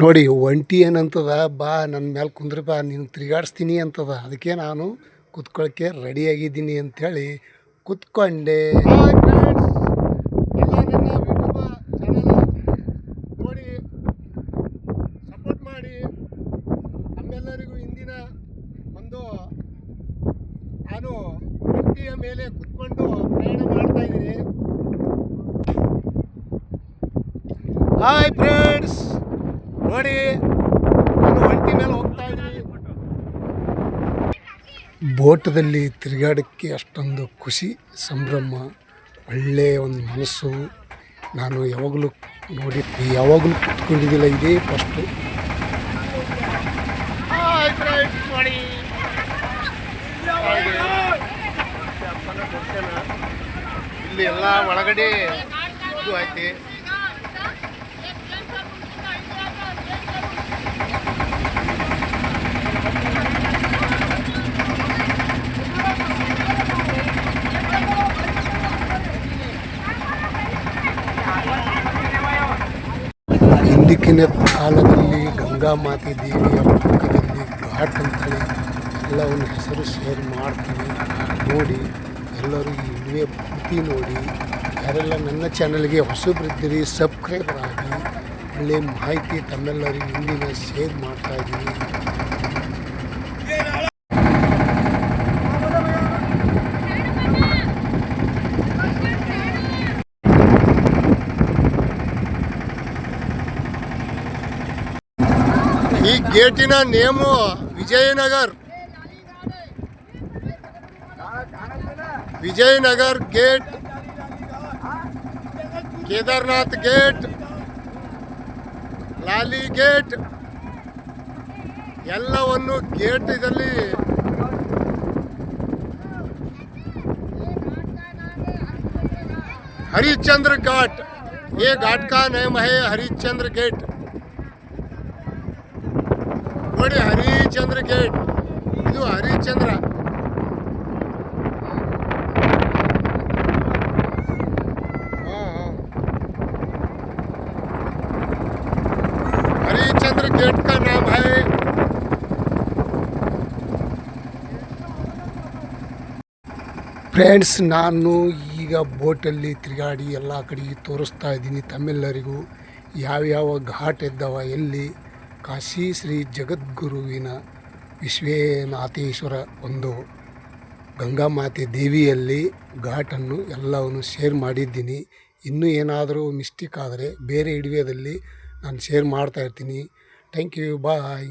ನೋಡಿ, ಒಂಟಿ ಏನಂತದ? ಬಾ ನನ್ನ ಮೇಲೆ ಕುಂದ್ರ ಬಾ, ನೀನು ತಿರುಗಾಡಿಸ್ತೀನಿ ಅಂತದ. ಅದಕ್ಕೆ ನಾನು ಕುತ್ಕೊಳ್ಳೋಕ್ಕೆ ರೆಡಿಯಾಗಿದ್ದೀನಿ ಅಂಥೇಳಿ ಕುತ್ಕೊಂಡೆ. ನೋಡಿ ಸಪೋರ್ಟ್ ಮಾಡಿ ನಮ್ಮೆಲ್ಲರಿಗೂ ಇಂದಿನ ಒಂದು ನಾನು ಒಂಟಿಯ ಮೇಲೆ ಕುತ್ಕೊಂಡು ಪ್ರಯಾಣ ಮಾಡ್ತಾ ಇದ್ದೀನಿ. ಹಾಯ್ ಫ್ರೆಂಡ್ಸ್ ನೋಡಿ ನಾನು ಒಂಟಿ ಮೇಲೆ ಹೋಗ್ತಾ ಇದ್ದೀನಿ ಬೋಟದಲ್ಲಿ ತಿರುಗಾಡೋಕ್ಕೆ ಅಷ್ಟೊಂದು ಖುಷಿ ಸಂಭ್ರಮ ಒಳ್ಳೆಯ ಒಂದು ಮನಸ್ಸು. ನಾನು ಯಾವಾಗಲೂ ನೋಡಿ ಯಾವಾಗಲೂ ಕುತ್ಕೊಂಡಿದ್ದಿಲ್ಲ ಇದೇ ಫಸ್ಟು ಇಲ್ಲಿ ಎಲ್ಲ ಒಳಗಡೆ ಇದು ಐತಿ. ಹಿಂದಿಕ್ಕಿನ ಕಾಲದಲ್ಲಿ ಗಂಗಾ ಮಾತೆ ದೇವಿಯ ಪಕ್ಕದಲ್ಲಿ ಘಾಟ್ ಅಂತೇಳಿ ಎಲ್ಲವನ್ನು ಹೆಸರು ಶೇರ್ ಮಾಡ್ತೀನಿ ನೋಡಿ, ಎಲ್ಲರೂ ಈ ವಿಡಿಯೋ ಪೂರ್ತಿ ನೋಡಿ. ಯಾರೆಲ್ಲ ನನ್ನ ಚಾನಲ್ಗೆ ಹೊಸಬ್ರಿದ್ದೀರಿ ಸಬ್ಸ್ಕ್ರೈಬರ್ ಆಗಿ ಒಳ್ಳೆಯ ಮಾಹಿತಿ ತಮ್ಮೆಲ್ಲರಿಗೂ ಇಂದಿನ ಶೇರ್ ಮಾಡ್ತಾ ಇದ್ದೀನಿ. ಈ ಗೇಟಿನ name Vijayanagar Vijayanagar gate Kedarnath gate Lali gate ಎಲ್ಲವನ್ನು ಗೇಟ್ ಇದರಲ್ಲಿ हरिश्चंद्र घाट ये घाट का नाम है हरिश्चंद्र गेट ನೋಡಿ ಹರಿಶ್ಚಂದ್ರ ಗೇಟ್ ಇದು ಹರಿಶ್ಚಂದ್ರ ಹಾ, ಹಾ. हरिश्चंद्र गेट का नाम है ಫ್ರೆಂಡ್ಸ್ ನಾನು ಈಗ ಬೋಟಲ್ಲಿ ತಿರುಗಾಡಿ ಎಲ್ಲ ಕಡೆಗೆ ತೋರಿಸ್ತಾ ಇದ್ದೀನಿ ತಮ್ಮೆಲ್ಲರಿಗೂ ಯಾವ್ಯಾವ ಘಾಟ್ ಇದ್ದಾವ ಎಲ್ಲಿ ಕಾಶಿ ಶ್ರೀ ಜಗದ್ಗುರುವಿನ ವಿಶ್ವೇನಾಥೇಶ್ವರ ಒಂದು ಗಂಗಾಮಾತೆ ದೇವಿಯಲ್ಲಿ ಘಾಟನ್ನು ಎಲ್ಲವನ್ನು ಶೇರ್ ಮಾಡಿದ್ದೀನಿ. ಇನ್ನೂ ಏನಾದರೂ ಮಿಸ್ಟೇಕ್ ಆದರೆ ಬೇರೆ ವಿಡಿಯೋದಲ್ಲಿ ನಾನು ಶೇರ್ ಮಾಡ್ತಾಯಿರ್ತೀನಿ ಥ್ಯಾಂಕ್ ಯು, ಬಾಯ್.